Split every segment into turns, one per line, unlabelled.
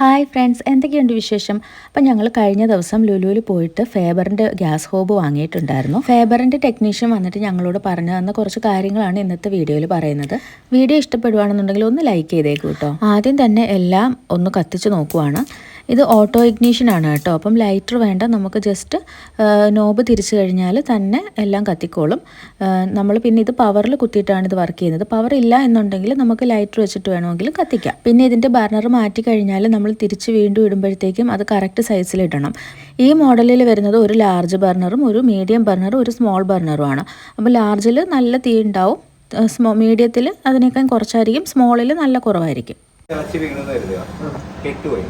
Hi friends എന്തൊക്കെയുണ്ട് വിശേഷം? അപ്പം ഞങ്ങൾ കഴിഞ്ഞ ദിവസം ലുലുവിൽ പോയിട്ട് ഫേബറിന്റെ ഗ്യാസ് ഹോബ് വാങ്ങിയിട്ടുണ്ടായിരുന്നു. ഫേബറിന്റെ ടെക്നീഷ്യൻ വന്നിട്ട് ഞങ്ങളോട് പറഞ്ഞു തന്ന കുറച്ച് കാര്യങ്ങളാണ് ഇന്നത്തെ വീഡിയോയിൽ പറയുന്നത്. വീഡിയോ ഇഷ്ടപ്പെടുവാണെന്നുണ്ടെങ്കിൽ ഒന്ന് ലൈക്ക് ചെയ്തേക്കും കേട്ടോ. ആദ്യം തന്നെ എല്ലാം ഒന്ന് കത്തിച്ച് നോക്കുവാണ്. ഇത് ഓട്ടോ ഇഗ്നീഷൻ ആണ് കേട്ടോ. അപ്പം ലൈറ്റർ വേണ്ട. നമുക്ക് ജസ്റ്റ് നോബ് തിരിച്ചു കഴിഞ്ഞാൽ തന്നെ എല്ലാം കത്തിക്കോളും. നമ്മൾ പിന്നെ ഇത് പവറിൽ കുത്തിയിട്ടാണ് ഇത് വർക്ക് ചെയ്യുന്നത്. പവർ ഇല്ല എന്നുണ്ടെങ്കിൽ നമുക്ക് ലൈറ്റർ വെച്ചിട്ട് വേണമെങ്കിൽ കത്തിക്കാം. പിന്നെ ഇതിന്റെ ബർണർ മാറ്റി കഴിഞ്ഞാൽ നമ്മൾ തിരിച്ച് വീണ്ടും ഇടുമ്പോഴത്തേക്കും അത് കറക്റ്റ് സൈസിൽ ഇടണം. ഈ മോഡലിൽ വരുന്നത് ഒരു ലാർജ് ബർണറും ഒരു മീഡിയം ബർണറും ഒരു സ്മോൾ ബർണറുമാണ് ആണ്. അപ്പോൾ ലാർജിൽ നല്ല തീ ഉണ്ടാവും. സ്മോ മീഡിയത്തിൽ അതിനേക്കാൾ കുറച്ചായിരിക്കും. സ്മോളിൽ നല്ല കുറവായിരിക്കും.
കെട്ടുപോയി.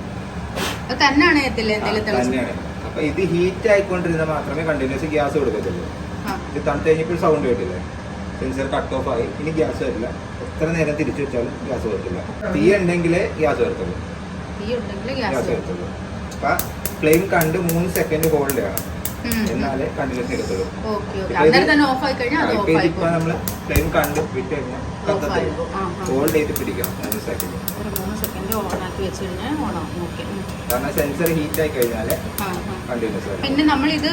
തിളച്ച്
തന്നെയാണ്. അപ്പൊ ഇത് ഹീറ്റ് ആയിക്കൊണ്ടിരുന്നാൽ മാത്രമേ കണ്ടിന്യൂസ് ഗ്യാസ് കൊടുക്കത്തുള്ളൂ. ഇത് തണുത്ത് കഴിഞ്ഞപ്പോൾ സൗണ്ട് കേട്ടില്ലേ. സെൻസർ കട്ട് ഓഫ് ആയി. ഇനി ഗ്യാസ് വരില്ല. എത്ര നേരം തിരിച്ചു വെച്ചാലും ഗ്യാസ് വരത്തില്ല. തീ ഉണ്ടെങ്കിലേ ഗ്യാസ് വരത്തുള്ളൂ. ഗ്യാസ് വരത്തുള്ളൂ. അപ്പൊ ഫ്ലെയിം കണ്ട് മൂന്ന് സെക്കൻഡ് ഹോൾഡ് ചെയ്യണം. എന്നാലേ കണ്ടിന്യൂസ് എടുത്തുള്ളൂ.
Okay okay. തന്നെ ഓഫ് ആയി കഴിഞ്ഞാൽ അത് ഓഫ് ആയി
ഇപ്പൊ നമ്മൾ ഫ്ലെയിം കണ്ട് വിട്ട് കഴിഞ്ഞാൽ
പോകും.
ഹോൾഡ് ചെയ്ത് പിടിക്കാം മൂന്ന് സെക്കൻഡ് കാരണം സെൻസർ ഹീറ്റ് ആയി കഴിഞ്ഞാൽ കണ്ടിന്യൂസ് വരും
പിന്നെ നമ്മൾ ഇത്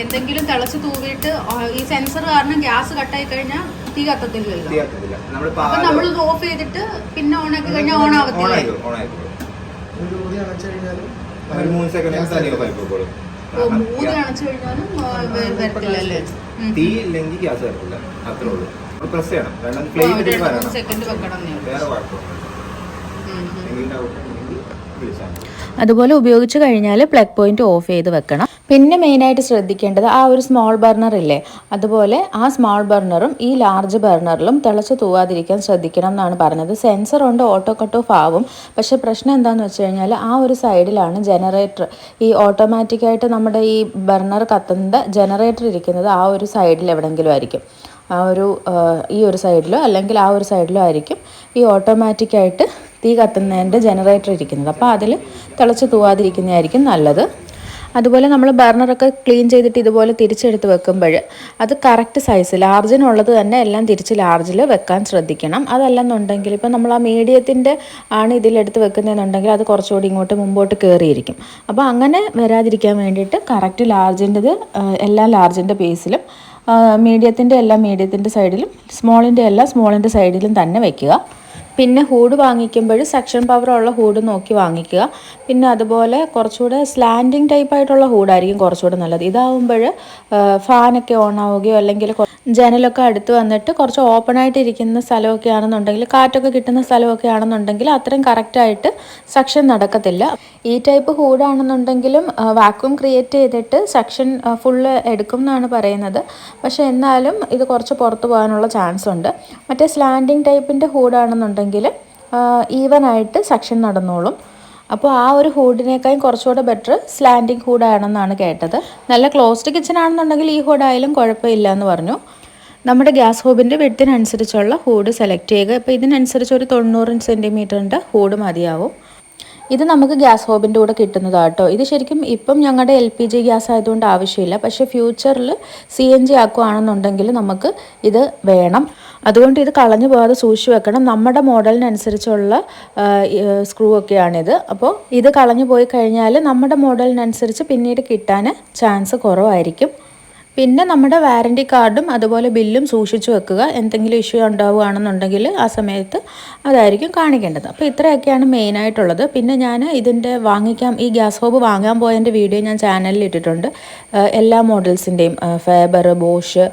എന്തെങ്കിലും തിളച്ച് തൂവിട്ട് ഈ സെൻസർ കാരണം ഗ്യാസ് കട്ടായി കഴിഞ്ഞാൽ തീ കത്തത്തില്ലല്ലോ.
തീ കത്തത്തില്ല.
അപ്പൊ നമ്മൾ ഓഫ് ചെയ്തിട്ട് പിന്നെ ഓൺ ആക്കി കഴിഞ്ഞാൽ ഓൺ ആവത്തില്ലേ?
ഒരു മൂന്ന് സെക്കൻഡ് തന്നെ ഓഫ് ആയിപ്പോളും തീ ഇല്ലെങ്കിൽ ഗ്യാസ് വരത്തില്ല. അത്രേ ഉള്ളൂ. പ്രസ് ചെയ്യണം. കാരണം ഫ്ലെയിം വേറെ കുഴപ്പമൊന്നുമില്ല
ഉം, ഉം.
എന്തെങ്കിലും ഡൗട്ട് ഉണ്ടെങ്കിൽ വിളിച്ചാൽ
അതുപോലെ ഉപയോഗിച്ച് കഴിഞ്ഞാൽ പ്ലഗ് പോയിന്റ് ഓഫ് ചെയ്ത് വെക്കണം. പിന്നെ മെയിനായിട്ട് ശ്രദ്ധിക്കേണ്ടത് ആ ഒരു സ്മോൾ ബർണർ ഇല്ലേ? അതുപോലെ ആ സ്മോൾ ബർണറും ഈ ലാർജ് ബർണറിലും തിളച്ച് തൂവാതിരിക്കാൻ ശ്രദ്ധിക്കണം എന്നാണ് പറഞ്ഞത്. സെൻസർ ഉണ്ട് ഓട്ടോ കട്ട് ഓഫ് ആവും. പക്ഷേ പ്രശ്നം എന്താണെന്ന് വെച്ച് കഴിഞ്ഞാൽ ആ ഒരു സൈഡിലാണ് ജനറേറ്റർ ഈ ഓട്ടോമാറ്റിക്കായിട്ട് നമ്മുടെ ഈ ബർണർ കത്തുന്ന ജനറേറ്റർ ഇരിക്കുന്നത് ആ ഒരു സൈഡിൽ എവിടെയെങ്കിലും ആയിരിക്കും. ആ ഒരു ഈ ഒരു സൈഡിലോ അല്ലെങ്കിൽ ആ ഒരു സൈഡിലോ ആയിരിക്കും ഈ ഓട്ടോമാറ്റിക്കായിട്ട് തീ കത്തുന്നതിന്റെ ജനറേറ്റർ ഇരിക്കുന്നത്. അപ്പോൾ അതിൽ തിളച്ച് തൂവാതിരിക്കുന്നതായിരിക്കും നല്ലത്. അതുപോലെ നമ്മൾ ബർണറൊക്കെ ക്ലീൻ ചെയ്തിട്ട് ഇതുപോലെ തിരിച്ചെടുത്ത് വെക്കുമ്പോൾ അത് കറക്റ്റ് സൈസ് ലാർജിനുള്ളത് തന്നെ എല്ലാം തിരിച്ച് ലാർജിൽ വെക്കാൻ ശ്രദ്ധിക്കണം. അതല്ലെന്നുണ്ടെങ്കിൽ ഇപ്പം നമ്മൾ ആ മീഡിയത്തിന്റെ ആണ് ഇതിലെടുത്ത് വെക്കുന്നതെന്നുണ്ടെങ്കിൽ അത് കുറച്ചുകൂടി ഇങ്ങോട്ട് മുമ്പോട്ട് കയറിയിരിക്കും അപ്പോൾ അങ്ങനെ വരാതിരിക്കാൻ വേണ്ടിയിട്ട് കറക്റ്റ് ലാർജിന്റെത് എല്ലാ ലാർജിന്റെ പേസിലും മീഡിയത്തിന്റെ എല്ലാ മീഡിയത്തിന്റെ സൈഡിലും സ്മോളിന്റെ എല്ലാ സ്മോളിന്റെ സൈഡിലും തന്നെ വെക്കുക. പിന്നെ ഹൂഡ് വാങ്ങിക്കുമ്പോൾ സെക്ഷൻ പവറുള്ള ഹൂഡ് നോക്കി വാങ്ങിക്കുക. പിന്നെ അതുപോലെ കുറച്ചുകൂടെ സ്ലാൻഡിങ് ടൈപ്പായിട്ടുള്ള ഹൂഡായിരിക്കും കുറച്ചുകൂടെ നല്ലത്. ഇതാവുമ്പോൾ ഫാനൊക്കെ ഓൺ ആവുകയോ അല്ലെങ്കിൽ ജനലൊക്കെ അടുത്ത് വന്നിട്ട് കുറച്ച് ഓപ്പൺ ആയിട്ട് ഇരിക്കുന്ന സ്ഥലമൊക്കെ ആണെന്നുണ്ടെങ്കിൽ കാറ്റൊക്കെ കിട്ടുന്ന സ്ഥലമൊക്കെ ആണെന്നുണ്ടെങ്കിൽ അത്രയും കറക്റ്റായിട്ട് സക്ഷൻ നടക്കത്തില്ല. ഈ ടൈപ്പ് ഹൂഡാണെന്നുണ്ടെങ്കിലും വാക്യൂം ക്രിയേറ്റ് ചെയ്തിട്ട് സക്ഷൻ ഫുള്ള് എടുക്കും എന്നാണ് പറയുന്നത്. പക്ഷേ എന്നാലും ഇത് കുറച്ച് പുറത്ത് പോകാനുള്ള ചാൻസ് ഉണ്ട്. മറ്റേ സ്ലാൻഡിങ് ടൈപ്പിന്റെ ഹൂഡാണെന്നുണ്ടെങ്കിൽ ഈവൻ ആയിട്ട് സക്ഷൻ നടന്നോളും. അപ്പോൾ ആ ഒരു ഹൂഡിനേക്കാളും കുറച്ചുകൂടെ ബെറ്റർ സ്ലാൻഡിങ് ഹൂഡാണെന്നാണ് കേട്ടത്. നല്ല ക്ലോസ്ഡ് കിച്ചൺ ആണെന്നുണ്ടെങ്കിൽ ഈ ഹൂഡായാലും കുഴപ്പമില്ല എന്ന് പറഞ്ഞു. നമ്മുടെ ഗ്യാസ് ഹോബിന്റെ വെട്ടിനനുസരിച്ചുള്ള ഹൂഡ് സെലക്ട് ചെയ്യുക. അപ്പോൾ ഇതിനനുസരിച്ച് ഒരു തൊണ്ണൂറ് സെന്റിമീറ്ററിന്റെ ഹൂഡ് മതിയാവും. ഇത് നമുക്ക് ഗ്യാസ് ഹോബിന്റെ കൂടെ കിട്ടുന്നതാണ് കേട്ടോ ഇത് ശരിക്കും ഇപ്പം ഞങ്ങളുടെ എൽ പി ജി ഗ്യാസ് ആയതുകൊണ്ട് ആവശ്യമില്ല. പക്ഷേ ഫ്യൂച്ചറിൽ സി എൻ ജി ആക്കുകയാണെന്നുണ്ടെങ്കിൽ നമുക്ക് ഇത് വേണം. അതുകൊണ്ട് ഇത് കളഞ്ഞു പോകാതെ സൂക്ഷിച്ച് വെക്കണം. നമ്മുടെ മോഡലിനനുസരിച്ചുള്ള സ്ക്രൂ ഒക്കെയാണിത്. അപ്പോൾ ഇത് കളഞ്ഞു പോയി കഴിഞ്ഞാൽ നമ്മുടെ മോഡലിനനുസരിച്ച് പിന്നീട് കിട്ടാൻ ചാൻസ് കുറവായിരിക്കും. പിന്നെ നമ്മുടെ വാറന്റി കാർഡും അതുപോലെ ബില്ലും സൂക്ഷിച്ചു വെക്കുക. എന്തെങ്കിലും ഇഷ്യൂ ഉണ്ടാവുകയാണെന്നുണ്ടെങ്കിൽ ആ സമയത്ത് അതായിരിക്കും കാണിക്കേണ്ടത്. അപ്പോൾ ഇത്രയൊക്കെയാണ് മെയിനായിട്ടുള്ളത് പിന്നെ ഞാൻ ഇതിന്റെ വാങ്ങിക്കാൻ ഈ ഗ്യാസ് ഹോബ് വാങ്ങാൻ പോയതിന്റെ വീഡിയോ ഞാൻ ചാനലിൽ ഇട്ടിട്ടുണ്ട്. എല്ലാ മോഡൽസിന്റെയും ഫേബർ ബോഷ്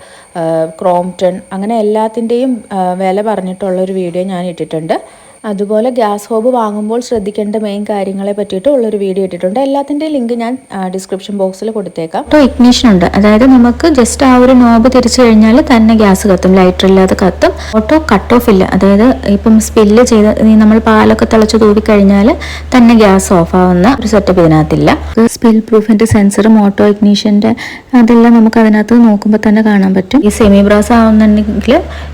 ക്രോംപ്റ്റൺ അങ്ങനെ എല്ലാത്തിന്റെയും വില പറഞ്ഞിട്ടുള്ളൊരു വീഡിയോ ഞാൻ ഇട്ടിട്ടുണ്ട്. അതുപോലെ ഗ്യാസ് ഹോബ് വാങ്ങുമ്പോൾ ശ്രദ്ധിക്കേണ്ട മെയിൻ കാര്യങ്ങളെ പറ്റിയിട്ട് ഉള്ളൊരു വീഡിയോ ഇട്ടിട്ടുണ്ട്. എല്ലാത്തിന്റെയും ലിങ്ക് ഞാൻ ഡിസ്ക്രിപ്ഷൻ ബോക്സിൽ കൊടുത്തേക്കാം. ഓട്ടോ ഇഗ്നീഷൻ ഉണ്ട്. അതായത് നമുക്ക് ജസ്റ്റ് ആ ഒരു നോബ് തിരിച്ചു കഴിഞ്ഞാൽ തന്നെ ഗ്യാസ് കത്തും ലൈറ്റർ ഇല്ലാതെ കത്തും. ഓട്ടോ കട്ട് ഓഫ് ഇല്ല. അതായത് ഇപ്പം സ്പില്ല് ചെയ്ത് നമ്മൾ പാലൊക്കെ തിളച്ച് തൂവിക്കഴിഞ്ഞാൽ തന്നെ ഗ്യാസ് ഓഫ് ആവുന്ന ഒരു സെറ്റപ്പ് ഇതിനകത്തില്ല.
സ്പിൽ പ്രൂഫിന്റെ സെൻസർ ഓട്ടോ ഇഗ്നീഷന്റെ അതെല്ലാം നമുക്ക് അതിനകത്ത് നോക്കുമ്പോൾ തന്നെ കാണാൻ പറ്റും. ഈ സെമി ബ്രാസ് ആവുന്നുണ്ടെങ്കിൽ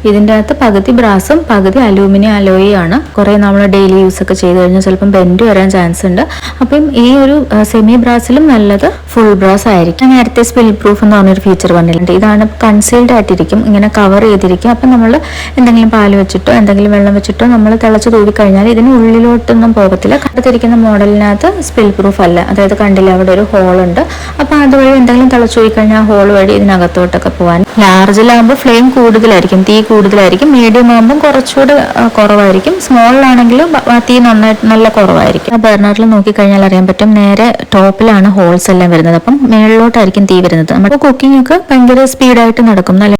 ഇതിന്റെ അകത്ത് പകുതി ബ്രാസും പകുതി അലൂമിനിയം അലോയി ആണ്. കുറേ നമ്മൾ ഡെയിലി യൂസ് ഒക്കെ ചെയ്ത് കഴിഞ്ഞാൽ ചിലപ്പം ബെൻഡ് വരാൻ ചാൻസ് ഉണ്ട്. അപ്പം ഈ ഒരു സെമി ബ്രാസിലും നല്ലത് ഫുൾ ബ്രാസ് ആയിരിക്കും. നേരത്തെ സ്പിൽ പ്രൂഫ് എന്ന് പറഞ്ഞൊരു ഫീച്ചർ വന്നിട്ടുണ്ട് ഇതാണ് കൺസീൽഡ് ആയിട്ടിരിക്കും. ഇങ്ങനെ കവർ ചെയ്തിരിക്കും. അപ്പം നമ്മൾ എന്തെങ്കിലും പാൽ വെച്ചിട്ടോ എന്തെങ്കിലും വെള്ളം വെച്ചിട്ടോ നമ്മൾ തിളച്ച് തൂവിക്കഴിഞ്ഞാൽ ഇതിന് ഉള്ളിലോട്ടൊന്നും പോകത്തില്ല. കടത്തിരിക്കുന്ന മോഡലിനകത്ത് സ്പിൽ പ്രൂഫ് അല്ല. അതായത് കണ്ടില്ല അവിടെ ഒരു ഉണ്ട്. അപ്പൊ അതുവഴി എന്തെങ്കിലും തിളച്ച് പോയി കഴിഞ്ഞാൽ ഹോൾ വഴി ഇതിനകത്തോട്ടൊക്കെ പോകാൻ ലാർജിലാകുമ്പോൾ ഫ്ലെയിം കൂടുതലായിരിക്കും തീ കൂടുതലായിരിക്കും മീഡിയം ആകുമ്പോൾ കുറച്ചുകൂടെ കുറവായിരിക്കും. സ്മോളിലാണെങ്കിൽ തീ നന്നായിട്ട് നല്ല കുറവായിരിക്കും. ആ ബർണറിൽ നോക്കിക്കഴിഞ്ഞാൽ അറിയാൻ പറ്റും നേരെ ടോപ്പിലാണ് ഹോൾസ് എല്ലാം വരുന്നത്. അപ്പം മേളിലോട്ടായിരിക്കും തീ വരുന്നത്. നമ്മുടെ കുക്കിംഗ് ഒക്കെ ഭയങ്കര സ്പീഡായിട്ട് നടക്കും. നല്ല